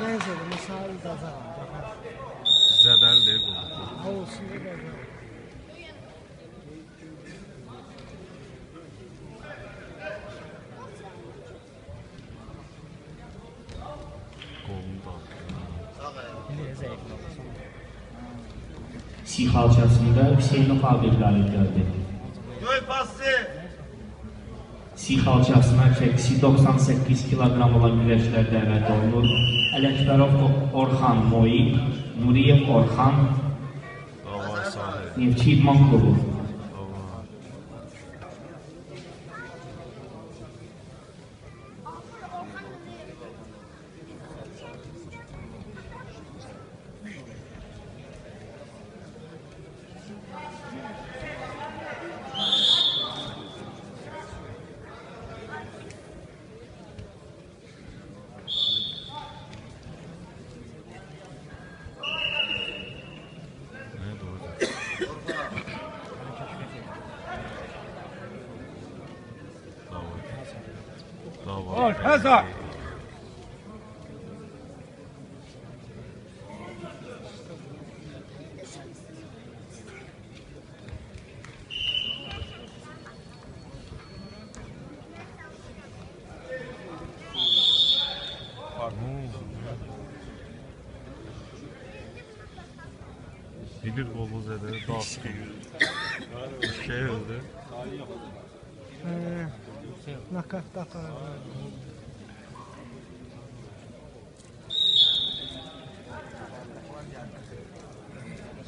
Neyse misal qazan. Zədəlidir bu. Ha olsun da qazan. Qolunu da. Niye zevkli olsun? Sih alçasında Hüseyin Qabir qalib gəldi. Göy pası. Sih alçasına çəkisi 98 kiloqram olan güləşlər dəvət olunur. Ələkbərov Orxan Moyi, Nuriyev Orxan. Neftçi İdman Klubu. Dava. Dava. Ol, Hazar. Bir kolu zədə, dağ Şey öldü. Nakafta karar verdi.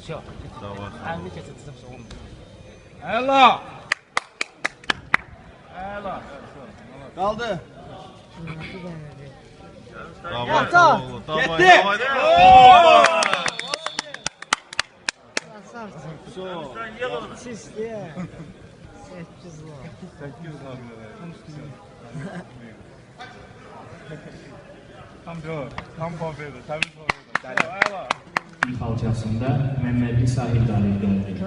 Yok. Elini kesildim soğum. Ela! Ela. Kaldı. Yata. Gitti. Красавцы. Все. Чистые. 800 lira. 800 lira bile ver. Tam doğru. Tam konferi. Tabii doğru. Eyvallah. İlk alçasında Mehmetli sahil dair geldi.